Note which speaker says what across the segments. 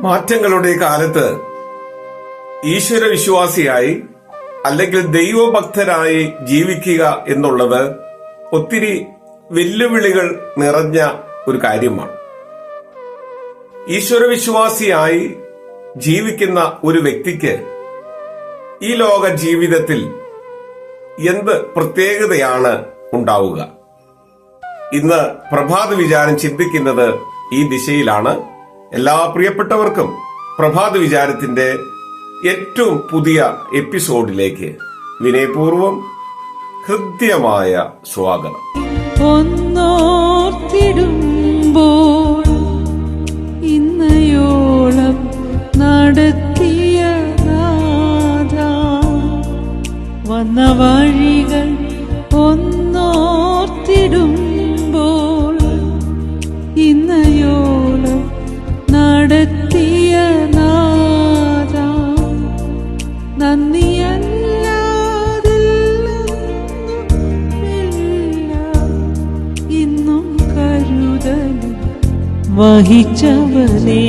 Speaker 1: മാറ്റങ്ങളുടെ കാലത്ത് ഈശ്വര വിശ്വാസിയായി അല്ലെങ്കിൽ ദൈവഭക്തരായി ജീവിക്കുക എന്നുള്ളത് ഒത്തിരി വെല്ലുവിളികൾ നിറഞ്ഞ ഒരു കാര്യമാണ്. ഈശ്വര വിശ്വാസിയായി ജീവിക്കുന്ന ഒരു വ്യക്തിക്ക് ഈ ലോക ജീവിതത്തിൽ എന്ത് പ്രത്യേകതയാണ് ഉണ്ടാവുക? ഇന്ന് പ്രഭാത വിചാരം ചിന്തിക്കുന്നത് ഈ ദിശയിലാണ്. എല്ലാ പ്രിയപ്പെട്ടവർക്കും പ്രഭാത വിചാരത്തിന്റെ ഏറ്റവും പുതിയ എപ്പിസോഡിലേക്ക് വിനയപൂർവം ഹൃദ്യമായ സ്വാഗതം.
Speaker 2: ഒന്നോർത്തിടുമ്പോൾ ഇന്നയോളം നടത്തിയ വന്ന വഴികൾ ഒന്നോർത്തിടുമ്പോൾ വഹിച്ചവനേ.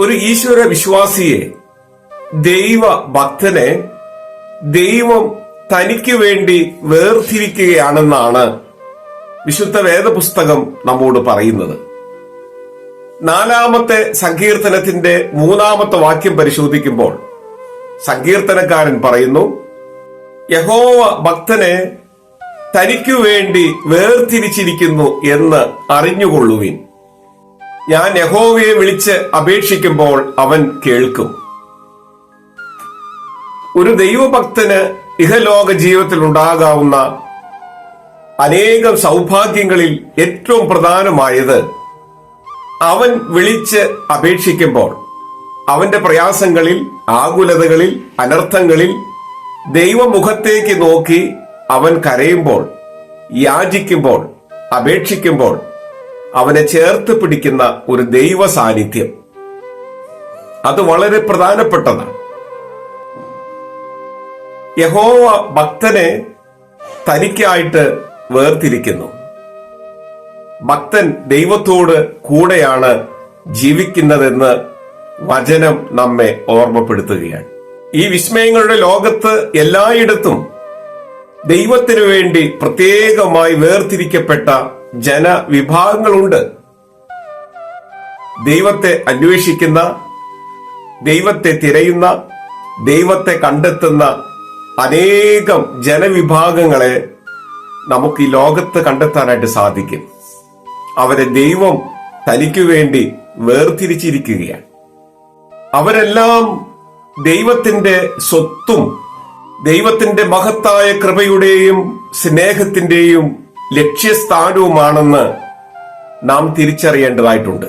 Speaker 1: ഒരു ഈശ്വര വിശ്വാസിയെ ദൈവ ഭക്തനെ ദൈവം തനിക്ക് വേണ്ടി വേർതിരിക്കുകയാണെന്നാണ് വിശുദ്ധ വേദപുസ്തകം നമ്മോട് പറയുന്നത്. നാലാമത്തെ സങ്കീർത്തനത്തിന്റെ മൂന്നാമത്തെ വാക്യം പരിശോധിക്കുമ്പോൾ സങ്കീർത്തനക്കാരൻ പറയുന്നു യഹോവ ഭക്തനെ തനിക്കു വേണ്ടി വേർതിരിച്ചിരിക്കുന്നു എന്ന് അറിഞ്ഞുകൊള്ളുവിൻ. ഞാൻ യഹോവയെ വിളിച്ച് അപേക്ഷിക്കുമ്പോൾ അവൻ കേൾക്കും. ഒരു ദൈവഭക്തന് ഇഹലോക ജീവിതത്തിൽ ഉണ്ടാകാവുന്ന അനേകം സൗഭാഗ്യങ്ങളിൽ ഏറ്റവും പ്രധാനമായത് അവൻ വിളിച്ച് അപേക്ഷിക്കുമ്പോൾ അവന്റെ പ്രയാസങ്ങളിൽ ആകുലതകളിൽ അനർത്ഥങ്ങളിൽ ദൈവമുഖത്തേക്ക് നോക്കി അവൻ കരയുമ്പോൾ യാചിക്കുമ്പോൾ അപേക്ഷിക്കുമ്പോൾ അവനെ ചേർത്ത് പിടിക്കുന്ന ഒരു ദൈവ സാന്നിധ്യം അത് വളരെ പ്രധാനപ്പെട്ടതാണ്. യഹോവ ഭക്തനെ തനിക്കായിട്ട് വേർതിരിക്കുന്നു. ഭക്തൻ ദൈവത്തോട് കൂടെയാണ് ജീവിക്കുന്നതെന്ന് വചനം നമ്മെ ഓർമ്മപ്പെടുത്തുകയാണ്. ഈ വിസ്മയങ്ങളുടെ ലോകത്ത് എല്ലായിടത്തും ദൈവത്തിനു വേണ്ടി പ്രത്യേകമായി വേർതിരിക്കപ്പെട്ട ജനവിഭാഗങ്ങളുണ്ട്. ദൈവത്തെ അന്വേഷിക്കുന്ന ദൈവത്തെ തിരയുന്ന ദൈവത്തെ കണ്ടെത്തുന്ന അനേകം ജനവിഭാഗങ്ങളെ നമുക്ക് ഈ ലോകത്ത് കണ്ടെത്താനായിട്ട് സാധിക്കും. അവരെ ദൈവം തനിക്കു വേണ്ടി വേർതിരിച്ചിരിക്കുകയാണ്. അവരെല്ലാം ദൈവത്തിന്റെ സ്വത്തും ദൈവത്തിന്റെ മഹത്തായ കൃപയുടെയും സ്നേഹത്തിന്റെയും ലക്ഷ്യസ്ഥാനവുമാണെന്ന് നാം തിരിച്ചറിയേണ്ടതായിട്ടുണ്ട്.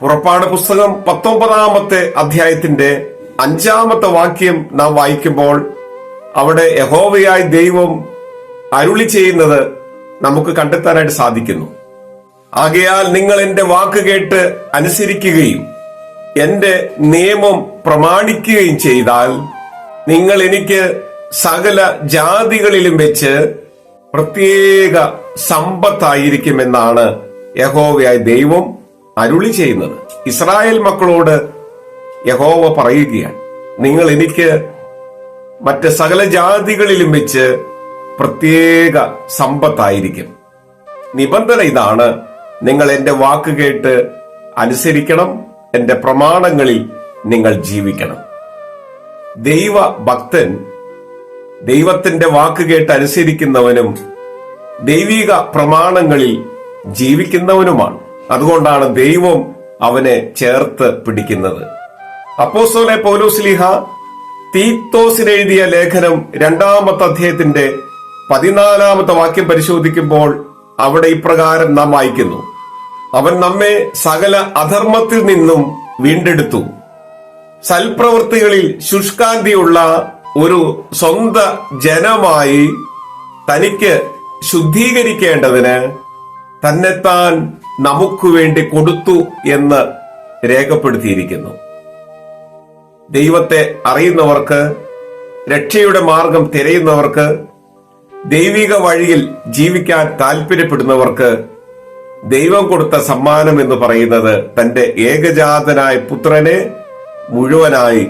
Speaker 1: പുറപ്പാട് പുസ്തകം പത്തൊമ്പതാമത്തെ അധ്യായത്തിന്റെ അഞ്ചാമത്തെ വാക്യം നാം വായിക്കുമ്പോൾ അവിടെ യഹോവയായി ദൈവം അരുളി ചെയ്യുന്നത് നമുക്ക് കണ്ടെത്താനായിട്ട് സാധിക്കുന്നു. ആകയാൽ നിങ്ങൾ എന്റെ വാക്ക് കേട്ട് അനുസരിക്കുകയും എന്റെ നിയമം പ്രമാണിക്കുകയും ചെയ്താൽ നിങ്ങൾ എനിക്ക് സകല ജാതികളിലും വെച്ച് പ്രത്യേക സമ്പത്തായിരിക്കുമെന്നാണ് യഹോവയായ ദൈവം അരുളി ചെയ്യുന്നത്. ഇസ്രായേൽ മക്കളോട് യഹോവ പറയുകയാണ് നിങ്ങൾ എനിക്ക് മറ്റ് സകല ജാതികളിലും വെച്ച് പ്രത്യേക സമ്പത്തായിരിക്കും. നിബന്ധന ഇതാണ് നിങ്ങൾ എന്റെ വാക്ക് കേട്ട് അനുസരിക്കണം. എന്റെ പ്രമാണങ്ങളിൽ നിങ്ങൾ ജീവിക്കണം. ദൈവ ഭക്തൻ ദൈവത്തിന്റെ വാക്ക് കേട്ട് അനുസരിക്കുന്നവനും ദൈവിക പ്രമാണങ്ങളിൽ ജീവിക്കുന്നവനുമാണ്. അതുകൊണ്ടാണ് ദൈവം അവനെ ചേർത്ത് പിടിക്കുന്നത്. അപ്പോസോലെ പൗലോസ്ലിഹ തീത്തോസിന് എഴുതിയ ലേഖനം രണ്ടാമത്തെ അധ്യായത്തിന്റെ പതിനാലാമത്തെ വാക്യം പരിശോധിക്കുമ്പോൾ അവിടെ ഇപ്രകാരം നാം വായിക്കുന്നു. അവൻ നമ്മെ സകല അധർമ്മത്തിൽ നിന്നും വീണ്ടെടുത്തു. സൽപ്രവൃത്തികളിൽ ശുഷ്കാന്തിയുള്ള ഒരു സ്വന്ത ജനമായി തനിക്ക് ശുദ്ധീകരിക്കേണ്ടതിന് തന്നെത്താൻ നമുക്ക് വേണ്ടി കൊടുത്തു എന്ന് രേഖപ്പെടുത്തിയിരിക്കുന്നു. ദൈവത്തെ അറിയുന്നവർക്ക് രക്ഷയുടെ മാർഗം തിരയുന്നവർക്ക് ദൈവിക വഴിയിൽ ജീവിക്കാൻ താല്പര്യപ്പെടുന്നവർക്ക് ദൈവം കൊടുത്ത സമ്മാനം എന്ന് പറയുന്നത് തന്റെ ഏകജാതനായ പുത്രനെ മുഴുവനായി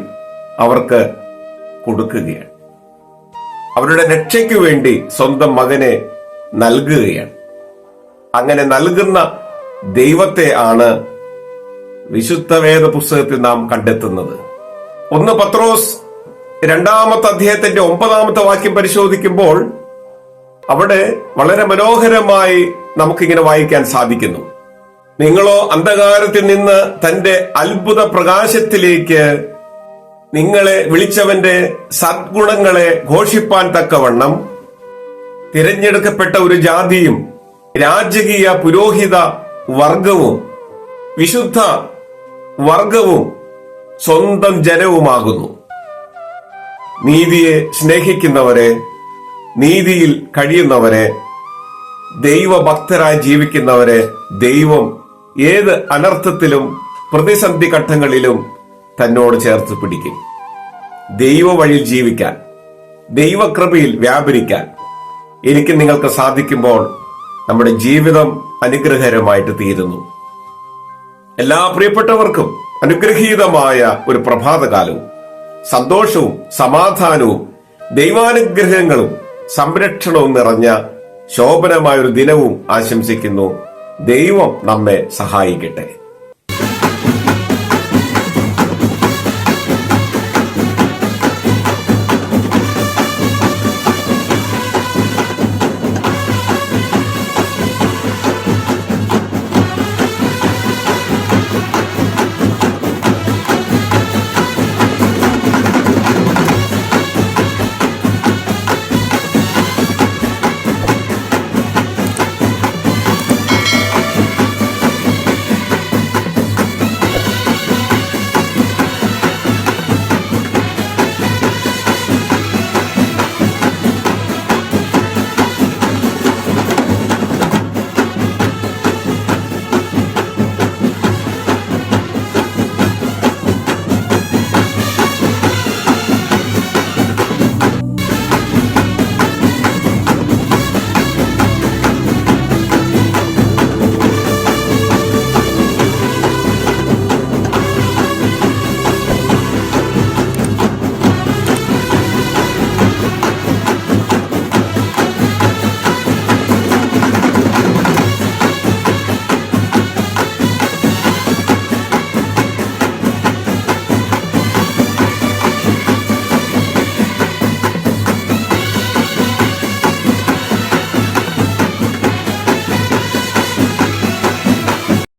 Speaker 1: അവർക്ക് കൊടുക്കുകയാണ്. അവരുടെ രക്ഷയ്ക്കു വേണ്ടി സ്വന്തം മകനെ നൽകുകയാണ്. അങ്ങനെ നൽകുന്ന ദൈവത്തെ ആണ് വിശുദ്ധ വേദ പുസ്തകത്തിൽ നാം കണ്ടെത്തുന്നത്. ഒന്ന് പത്രോസ് രണ്ടാമത്തെ അദ്ദേഹത്തിന്റെ ഒമ്പതാമത്തെ വാക്യം പരിശോധിക്കുമ്പോൾ അവിടെ വളരെ മനോഹരമായി നമുക്കിങ്ങനെ വായിക്കാൻ സാധിക്കുന്നു. നിങ്ങളോ അന്ധകാരത്തിൽ നിന്ന് തന്റെ അത്ഭുത പ്രകാശത്തിലേക്ക് നിങ്ങളെ വിളിച്ചവന്റെ സദ്ഗുണങ്ങളെ ഘോഷിപ്പാൻ തക്കവണ്ണം തിരഞ്ഞെടുക്കപ്പെട്ട ഒരു ജാതിയും രാജകീയ പുരോഹിത വർഗവും വിശുദ്ധ വർഗവും സ്വന്തം ജനവുമാകുന്നു. നീതിയെ സ്നേഹിക്കുന്നവരെ നീതിയിൽ കഴിയുന്നവരെ ദൈവഭക്തരായി ജീവിക്കുന്നവരെ ദൈവം ഏത് അനർത്ഥത്തിലും പ്രതിസന്ധി ഘട്ടങ്ങളിലും തന്നോട് ചേർത്ത് പിടിക്കും. ദൈവ വഴിയിൽ ജീവിക്കാൻ ദൈവകൃപയിൽ വ്യാപരിക്കാൻ എനിക്ക് നിങ്ങൾക്ക് സാധിക്കുമ്പോൾ നമ്മുടെ ജീവിതം അനുഗ്രഹകരമായിട്ട് തീരുന്നു. എല്ലാ പ്രിയപ്പെട്ടവർക്കും അനുഗ്രഹീതമായ ഒരു പ്രഭാതകാലവും സന്തോഷവും സമാധാനവും ദൈവാനുഗ്രഹങ്ങളും സംരക്ഷണവും നിറഞ്ഞ ശോഭനമായൊരു ദിനവും ആശംസിക്കുന്നു. ദൈവം നമ്മെ സഹായിക്കട്ടെ.